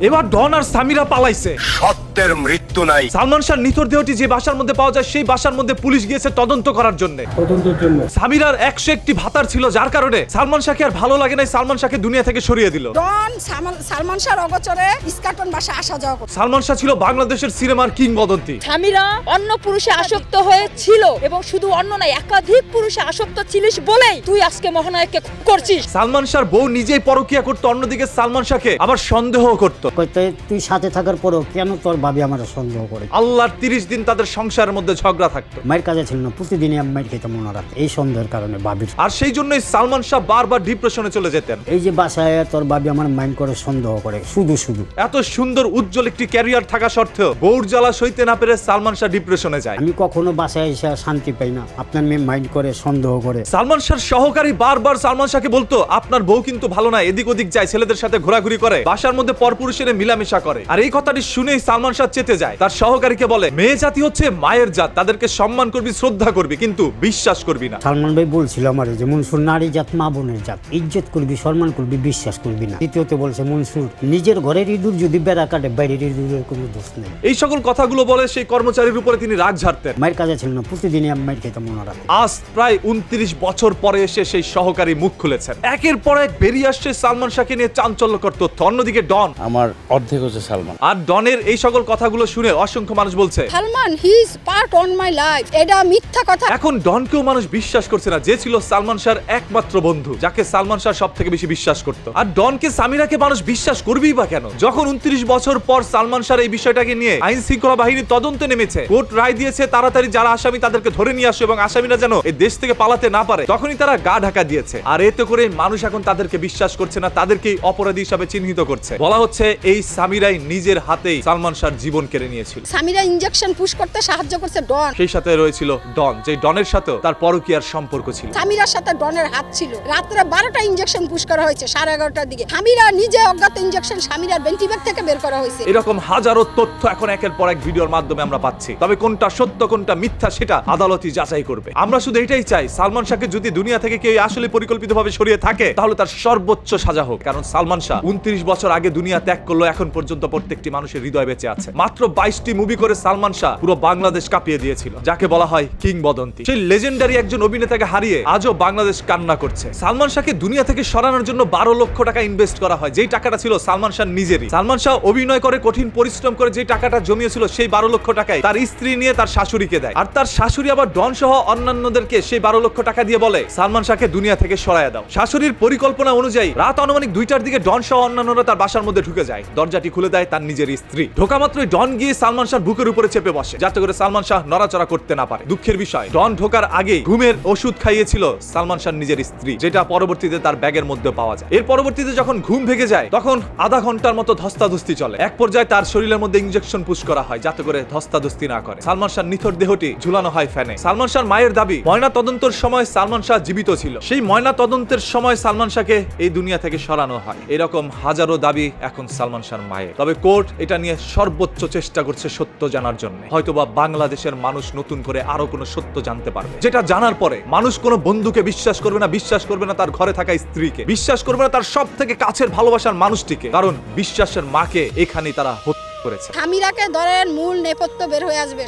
এবার ডন আর সামিরা পালাইছে। সত্যের মৃত্যু নাই। সালমান শাহ নিথর দেহটি যে বাসার মধ্যে পাওয়া যায় সেই বাসার মধ্যে পুলিশ গিয়েছে তদন্ত করার জন্য। তদন্তের জন্য। সামিরার একশো একটি ভাতার ছিল যার কারণে সালমান শাহকে আর ভালো লাগে নাই সালমান শাহকে দুনিয়া থেকে সরিয়ে দিল। ডন সালমান- সালমান শাহর অগোচরে ইস্কাটন বাসা আসা যাওয়া সালমান শাহ ছিল বাংলাদেশের সিনেমার কিংবদন্তি। স্বামীরা অন্য পুরুষে আসক্ত হয়েছিল এবং শুধু অন্য নয় একাধিক পুরুষে আসক্ত ছিলিস বলেই তুই আজকে মহানায়ককে করছিস। সালমান শাহর বউ নিজেই পরকিয়া করতো অন্যদিকে সালমান শাহকে আবার সন্দেহ করত। কইতে তুই সাথে থাকার পরেও কেন তোর ভাবি আমার সন্দেহ করে? আল্লাহর তিরিশ দিন তাদের সংসারের মধ্যে ঝগড়া থাকতো। মায়ের কাজে ছিল না প্রতিদিনই আমি মায়ের খেতে রাখতে এই সন্দেহের কারণে ভাবির। আর সেই জন্যই সালমান শাহ বারবার ডিপ্রেশনে চলে যেতেন। এই যে বাসায় তোর ভাবি আমার মাইন্ড করে সন্দেহ করে শুধু শুধু। এত সুন্দর উজ্জ্বল একটি ক্যারিয়ার থাকা সত্ত্বেও বউর জ্বালা সইতে না পেরে সালমান শাহ ডিপ্রেশনে যায়। আমি কখনো বাসায় এসে শান্তি পাই না আপনার মেয়ে মাইন্ড করে সন্দেহ করে। সালমান শাহর সহকারী বারবার সালমান শাহকে বলতো আপনার বউ কিন্তু ভালো না এদিক ওদিক যায় ছেলেদের সাথে ঘোরাঘুরি করে। বাসার মধ্যে পরপুরুষের মিলামেশা করে। আর এই কথাটি শুনেই সালমান শাহ চেতে যায়। তার সহকারীকে বলে মেয়ে জাতি হচ্ছে মায়ের জাত তাদেরকে সম্মান করবি শ্রদ্ধা করবি কিন্তু বিশ্বাস করবি না। সালমান ভাই বলছিল আমার যে মনসুর নারী জাত মা বোনের জাত। ইজ্জত করবি সম্মান করবি বিশ্বাস করবি না। দ্বিতীয়তে বলছে মনসুর নিজের ঘরের ইঁদুর যদি বেড়া কাটে বাইরের ইঁদুরের কোনো দোষ নেই। এই সকল কথাগুলো বলে সেই কর্মচারীর উপরে তিনি রাগ ঝাড়তেন। মায়ের কাজে ছিল না প্রতিদিনই আমি মায়ের খেতে মনে রাখতে আজ প্রায় উনত্রিশ বছর পরে এসে সেই সহকারী মুখ খুলেছেন। একের পর এক বেরিয়ে আসছে সালমান শাহকে নিয়ে চাঞ্চল্যকর তথ্য। অন্যদিকে ডন। আমার অর্ধেক হচ্ছে সালমান। আর ডনের এই সকল কথাগুলো শুনে অসংখ্য মানুষ বলছে Salman he is part on my life এটা মিথ্যা কথা। এখন ডনকেও মানুষ বিশ্বাস করছে না যে ছিল সালমান শাহর একমাত্র বন্ধু যাকে সালমান শাহ সব থেকে বেশি বিশ্বাস করত। আর ডনকে সামিরাকে মানুষ বিশ্বাস করবেই বা কেন? যখন উনত্রিশ বছর পর সালমান শাহ এই বিষয়টাকে নিয়ে আইন শৃঙ্খলা বাহিনী তদন্তে নেমেছে কোর্ট রায় দিয়েছে তাড়াতাড়ি যারা আসামি তাদেরকে ধরে নিয়ে আসো এবং আসামিরা যেন এই দেশ থেকে পালাতে না পারে তখনই তারা গা ঢাকা দিয়েছে। আর এতে করে মানুষ এখন তাদেরকে বিশ্বাস করছে না তাদেরকেই অপরাধী হিসাবে চিহ্নিত করছে। বলা হচ্ছে এই সামিরাই নিজের হাতেই সালমান শাহর জীবন কেড়ে নিয়েছিল। স্বামীরা ইনজেকশন পুশ করতে সাহায্য করছে ডন। সেই সাথে রয়েছিল ডন যে ডনের সাথেও তার পরকীয়ার সম্পর্ক ছিল। স্বামীরার সাথে ডনের হাত ছিল। রাত্রে বারোটা ইনজেকশন পুশ করা হয়েছে সাড়ে এগারোটার দিকে। স্বামীরা নিজে অজ্ঞাত ইনজেকশন স্বামীরার বেন্টিব্যাগ থেকে বের করা হয়েছে। এরকম হাজারো তথ্য এখন একের পর এক ভিডিওর মাধ্যমে আমরা পাচ্ছি। তবে কোনটা সত্য কোনটা মিথ্যা সেটা আদালতই যাচাই করবে। আমরা শুধু এটাই চাই সালমান শাহকে যদি দুনিয়া থেকে কেউ আসলে পরিকল্পিতভাবে সরিয়ে থাকে তাহলে তার সর্বোচ্চ সাজা হোক। কারণ সালমান শাহ উনত্রিশ বছর আগে দুনিয়া ত্যাগ করল এখন পর্যন্ত প্রত্যেকটি মানুষের হৃদয় বেঁচে আছে। মাত্র বাইশটি মুভি করে সালমান শাহ পুরো বাংলাদেশ কাঁপিয়ে দিয়েছিল, যাকে বলা হয় কিংবদন্তি। সেই লেজেন্ডারি একজন অভিনেতাকে হারিয়ে আজও বাংলাদেশ কান্না করছে। সালমান শাহকে দুনিয়া থেকে সরানোর জন্য বারো লক্ষ টাকা ইনভেস্ট করা হয়, যেই টাকাটা ছিল সালমান শাহ নিজেরই। সালমান শাহ অভিনয় করে, কঠিন পরিশ্রম করে যে টাকাটা জমিয়েছিল, সেই বারো লক্ষ টাকায় তার স্ত্রী নিয়ে তার শাশুড়িকে দেয়। আর তার শাশুড়ি আবার ডন সহ অন্যান্যদেরকে সেই বারো লক্ষ টাকা দিয়ে বলে, সালমান শাহকে দুনিয়া থেকে সরায় দাও। শাশুড়ির পরিকল্পনা অনুযায়ী রাত আনুমানিক দুইটার দিকে ডন সহ অন্যান্যরা তার বাসার মধ্যে ঢুকে যায়। দরজাটি খুলে দেয় তার নিজের স্ত্রী। ঢোকা মাত্রই ডন গিয়ে সালমান শাহ বুকের উপরে চেপে বসে। যাতে করে সালমান শাহ নড়াচড়া করতে না পারে। দুঃখের বিষয়, ডন ঢোকার আগে ঘুমের ওষুধ খাইয়েছিল সালমান শাহ নিজের স্ত্রী, যেটা পরবর্তীতে তার ব্যাগের মধ্যে পাওয়া যায়। এর পরবর্তীতে যখন ঘুম ভেঙে যায়, তখন আধা ঘণ্টার মতো ধস্তাধস্তি চলে। এক পর্যায়ে তার শরীরের মধ্যে ইনজেকশন পুশ করা হয়, যাতে করে ধস্তাধস্তি না করে। সালমান শাহ নিথর দেহটি ঝুলানো হয় ফ্যানে। সালমান শাহ মায়ের দাবি, ময়না তদন্তের সময় সালমান শাহ জীবিত ছিল। সেই ময়না তদন্তের সময় সালমান শাহকে এই দুনিয়া থেকে সরানো হয়। এরকম হাজারো দাবি এখন সালমান শাহর মায়ের। তবে কোর্ট এটা নিয়ে সর্বোচ্চ চেষ্টা করছে সত্য জানার জন্য। হয়তোবা বাংলাদেশের মানুষ নতুন করে আরও কোনো সত্য জানতে পারবে। যেটা জানার পরে মানুষ কোনো বন্ধুকে বিশ্বাস করবে না, বিশ্বাস করবে না তার ঘরে থাকা স্ত্রীকে। বিশ্বাস করবে না তার সব থেকে কাছের ভালোবাসার মানুষটিকে। কারণ বিশ্বাসের মাকে এখানেই তারা হত্যা করেছে। স্বামীরাকে ধরেন মূল নেপথ্য বের হয়ে আসবে।